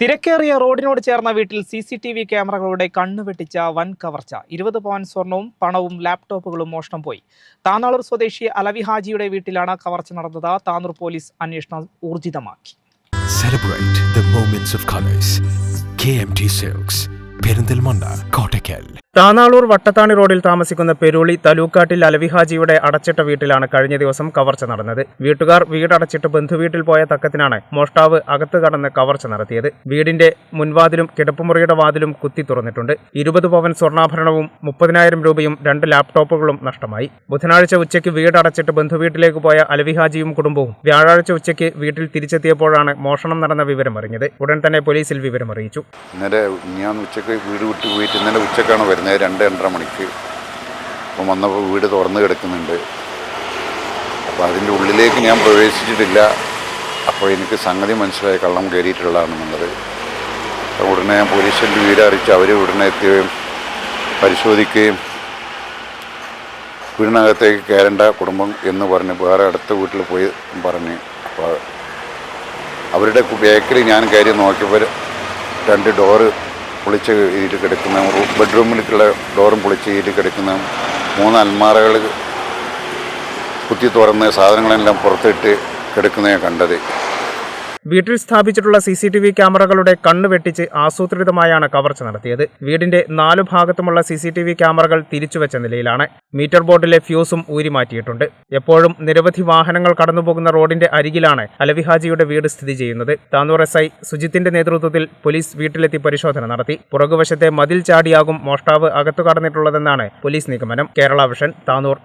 തിരക്കേറിയ റോഡിനോട് ചേർന്ന വീട്ടിൽ സി സി ടി വി ക്യാമറകളുടെ കണ്ണുവെട്ടിച്ച വൻ കവർച്ച. ഇരുപത് പവൻ സ്വർണവും പണവും ലാപ്ടോപ്പുകളും മോഷണം പോയി. താന്നാളൂർ സ്വദേശി അലവി ഹാജിയുടെ വീട്ടിലാണ് കവർച്ച നടന്നത്. താന്നൂർ പോലീസ് അന്വേഷണം ഊർജിതമാക്കി. കോട്ടയ്ക്കൽ താനാളൂർ വട്ടത്താണി റോഡിൽ താമസിക്കുന്ന പെരുളി തലൂക്കാട്ടിൽ അലവിഹാജിയുടെ അടച്ചിട്ട വീട്ടിലാണ് കഴിഞ്ഞ ദിവസം കവർച്ച നടന്നത്. വീട്ടുകാർ വീടടച്ചിട്ട് ബന്ധുവീട്ടിൽ പോയ തക്കത്തിനാണ് മോഷ്ടാവ് അകത്ത് കടന്ന് കവർച്ച നടത്തിയത്. വീടിന്റെ മുൻവാതിലും കിടപ്പുമുറിയുടെ വാതിലും കുത്തി തുറന്നിട്ടുണ്ട്. ഇരുപത് പവൻ സ്വർണാഭരണവും മുപ്പതിനായിരം രൂപയും രണ്ട് ലാപ്ടോപ്പുകളും നഷ്ടമായി. ബുധനാഴ്ച ഉച്ചയ്ക്ക് വീടടച്ചിട്ട് ബന്ധുവീട്ടിലേക്ക് പോയ അലവിഹാജിയും കുടുംബവും വ്യാഴാഴ്ച ഉച്ചയ്ക്ക് വീട്ടിൽ തിരിച്ചെത്തിയപ്പോഴാണ് മോഷണം നടന്ന വിവരം അറിഞ്ഞത് ഉടൻ തന്നെ പോലീസിൽ വിവരമറിയിച്ചു. ഇന്നലെ ഉച്ചയ്ക്ക് വീട് വിട്ടു പോയിട്ട് ഇന്നലെ ഉച്ചക്കാണ് വരുന്നത്. രണ്ട് രണ്ടര മണിക്ക് അപ്പം വന്നപ്പോൾ വീട് തുറന്ന് കിടക്കുന്നുണ്ട്. അപ്പോൾ അതിന്റെ ഉള്ളിലേക്ക് ഞാൻ പ്രവേശിച്ചിട്ടില്ല. അപ്പോൾ എനിക്ക് സംഗതി മനസ്സിലായി കള്ളം കയറിയിട്ടുള്ളതാണെന്നുള്ളത് അപ്പോൾ ഉടനെ ഞാൻ പോലീസിന്റെ വീട് അറിയിച്ച് അവർ ഉടനെ എത്തുകയും പരിശോധിക്കുകയും വീടിനകത്തേക്ക് കയറേണ്ട കുടുംബം എന്ന് പറഞ്ഞ് വേറെ അടുത്ത വീട്ടിൽ പോയി പറഞ്ഞ് അപ്പോൾ അവരുടെ ബേക്കറി ഞാൻ കയറി നോക്കിയപ്പോൾ രണ്ട് ഡോറ് പൊളിച്ച് കീഴിൽ കിടക്കുന്ന ബെഡ്റൂമിലേക്കുള്ള ഡോറും പൊളിച്ച് കീഴിൽ കിടക്കുന്ന മൂന്ന് അൽമാറകൾ കുത്തി തുറന്ന് സാധനങ്ങളെല്ലാം പുറത്തിട്ട് കിടക്കുന്നതാണ് കണ്ടത്. വീട്ടിൽ സ്ഥാപിച്ചിട്ടുള്ള സി സി ടി വി ക്യാമറകളുടെ കണ്ണ് വെട്ടിച്ച് ആസൂത്രിതമായാണ് കവർച്ച നടത്തിയത്. വീടിന്റെ നാലു ഭാഗത്തുമുള്ള സി സി ടി വി ക്യാമറകൾ തിരിച്ചുവെച്ച നിലയിലാണ്. മീറ്റർ ബോർഡിലെ ഫ്യൂസും ഊരിമാറ്റിയിട്ടുണ്ട്. എപ്പോഴും നിരവധി വാഹനങ്ങൾ കടന്നുപോകുന്ന റോഡിന്റെ അരികിലാണ് അലവിഹാജിയുടെ വീട് സ്ഥിതി ചെയ്യുന്നത്. താനൂർ എസ് ഐ സുജിത്തിന്റെ നേതൃത്വത്തിൽ പോലീസ് വീട്ടിലെത്തി പരിശോധന നടത്തി. പുറകുവശത്തെ മതിൽ ചാടിയാകും മോഷ്ടാവ് അകത്തു കടന്നിട്ടുള്ളതെന്നാണ് പോലീസ് നിഗമനം. കേരള വിഷൻ താനൂർ.